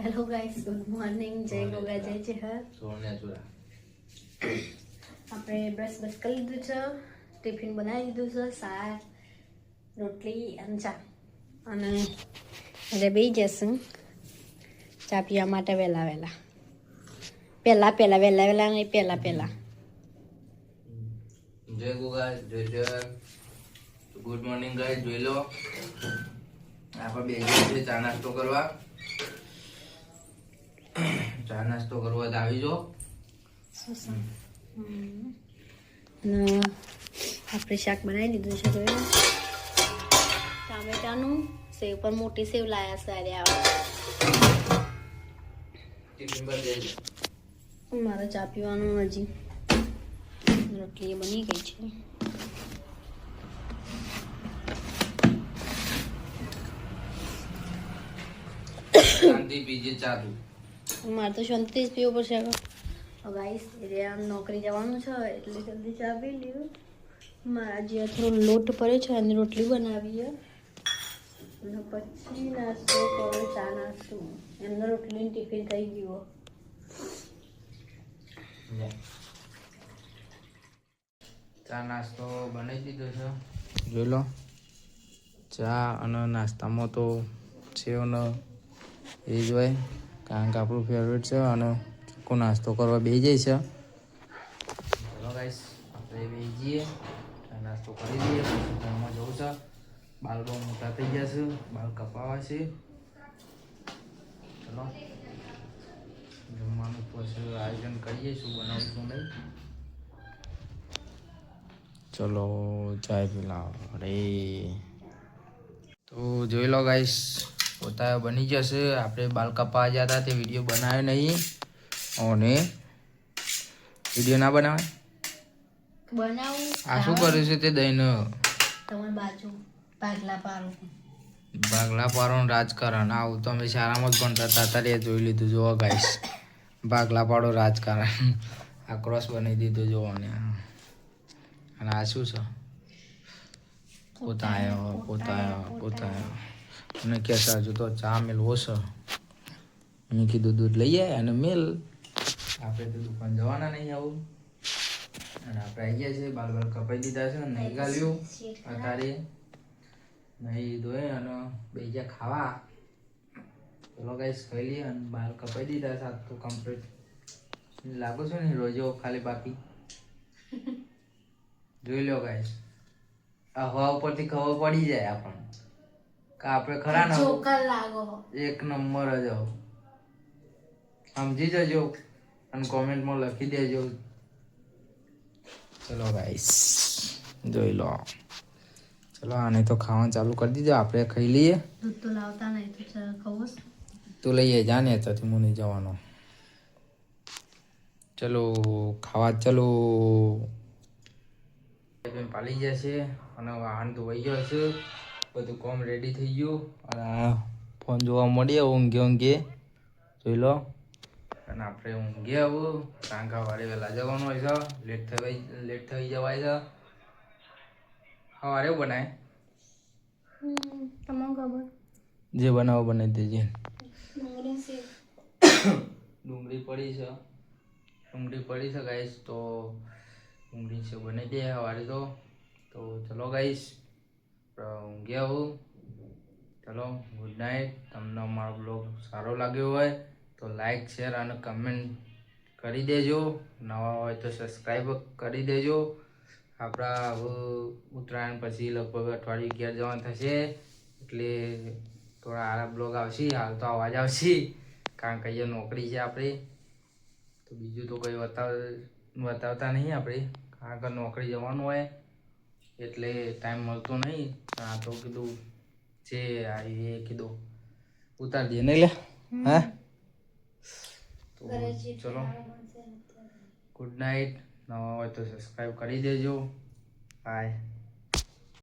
Hello guys good morning જય ગોગા જય જય આપણે બ્રશ બ્રશ કરી લીધું છે. ટિફિન બનાવી દીધું છે શાક રોટલી અને ચા. અને એટલે બે જશું ચા પીવા માટે વહેલા વહેલા. પહેલા પહેલા વહેલા વહેલા નહીં પહેલા પહેલા. જય ગોગા જય જય. ગુડ મોર્નિંગ ગાઈસ જોઈ લો. આપણે બે જઈએ ચા નાસ્તો કરવા. ચા નાસ્તો કરવા તો આવી જો આપણે શાક બનાવી દીધું છે ટામેટાનું સેવ પર મોટી સેવ લાયા સારી આવે. મારે ચા પીવાનું હજી. રોટલી બની ગઈ છે. શાંતિ પીજે ચા તું મારે તો શાંતિથી જ પીવું પડશે આગળ. ગાઈસ એટલે આમ નોકરી જવાનું છે એટલે જલ્દી ચા પી લીધું મારા જે થોડો લોટ પડ્યો છે અને રોટલી બનાવી અને પછી નાસ્તો કરો ચા નાસ્તો. એમનો રોટલી ટિફિન થઈ ગયું. ચા નાસ્તો બનાવી દીધો છે. જોઈ લો. ચા અને નાસ્તામાં તો છે ને એ જ હોય. કારણ કે આપણું ફેવરેટ છે અને ચોખ્ખો નાસ્તો કરવા બે જાય છે. ચલો ગાઈસ આપણે બે જઈએ નાસ્તો કરી દઈએ ઘરમાં જવું છે. બાલ બહુ મોટા થઈ ગયા છે. બાલ કપાવા છે. ચલો. જમવાનું પછી આયોજન કરીએ. શું બનાવશું નહીં? ચલો ચાય પીલા. અરે તો જોઈ લો ગાઈસ પોતા બની જશે. આપણે બાલ કપા ગયા હતા તે વીડિયો બનાવ્યો નહીં. અને વીડિયો ના બનાવે બનાવું. આ શું કર્યું છે તે બાજુ પાગલા પારું ભાગલા પાડો રાજકારણ. આવું તો અમે શાળામાં જ ભણતા હતા. ત્યારે જોઈ લીધું. જોવો ગાઈશ ભાગલા પાડો રાજકારણ. આ ક્રોસ બનાવી દીધું જોવો ને. અને આ શું છે? પોતા આવ્યો પોતા આવ્યો પોતા આવ્યો અને કે છે હજુ તો ચા મેલ ઓછો મેં કીધું દૂધ લઈ આય અને મેલ. આપણે તો દુકાન જવાના નહીં આવું. અને આપણે આવી ગયા છે બાલ બાલ કપાઈ દીધા છે નહીં ગાલ્યું અત્યારે નહીં ધોઈ અને બે ગયા ખાવા. ચલો ગાઈસ ખાઈ લઈએ અને બાલ કપાઈ દીધા સાત તો કમ્પ્લીટ લાગુ છું ને રોજો ખાલી બાકી જોઈ લો ગાઈસ આ હવા ઉપરથી ખબર પડી જાય આપણને. આપણે ખરા ને જોકર લાગો. એક નંબર જ આવો. સમજી જજો અને કોમેન્ટમાં લખી દેજો. ચલો ગાઈસ જોઈ લો. ચલો આને તો ખાવાનું ચાલુ કરી દીધું. આપણે ખાઈ લઈએ. દૂધ તો લાવતા નહીં તો ખવું તું લઈએ જાને તો હું નહીં જવાનો. ચલો ખાવા ચલો. પાલી જશે અને વાહન તો વહી ગયો છે. બધું કોમ રેડી થઈ ગયું. અને આ ફોન જોવા મળીએ ઊંઘે ઊંઘે. જોઈ લો. અને આપણે ઊંઘે આવું કાંકા વારે વહેલા જવાનું હોય છે. લેટ થઈ લેટ થઈ જવાય છે. સવારે એવું બનાય? તમને ખબર? જે બનાવો બનાવી દેજે. ડુંગળી પડી છે. ડુંગળી પડી છે ગાઈશ તો ડુંગળી છે બની દે સવારે તો. તો ચલો ગાઈસ ઊંઘી હો ચલો ગુડ નાઇટ તમને અમારો બ્લોગ સારો લાગ્યો હોય તો લાઈક શેર અને કમેન્ટ કરી દેજો. નવા હોય તો સબસ્ક્રાઈબ કરી દેજો. આપણા ઉત્તરાયણ પછી લગભગ અઠવાડિયું ઘેર જવાનું થશે એટલે થોડા આરા બ્લોગ આવશે. હાલ તો અવાજ આવશે, કારણ કે અહીંયા નોકરી છે આપણે. તો બીજું તો કંઈ બતાવ બતાવતા નહીં આપણે. કારણ કે નોકરી જવાનું હોય. એટલે ટાઈમ મળતો નહીં. આ તો કીધું છે આ એ કીધું. ઉતાર દઈએ નહીં લે. હા? તો ચલો. ગુડ નાઇટ નવા હોય તો સબસ્ક્રાઈબ કરી દેજો. બાય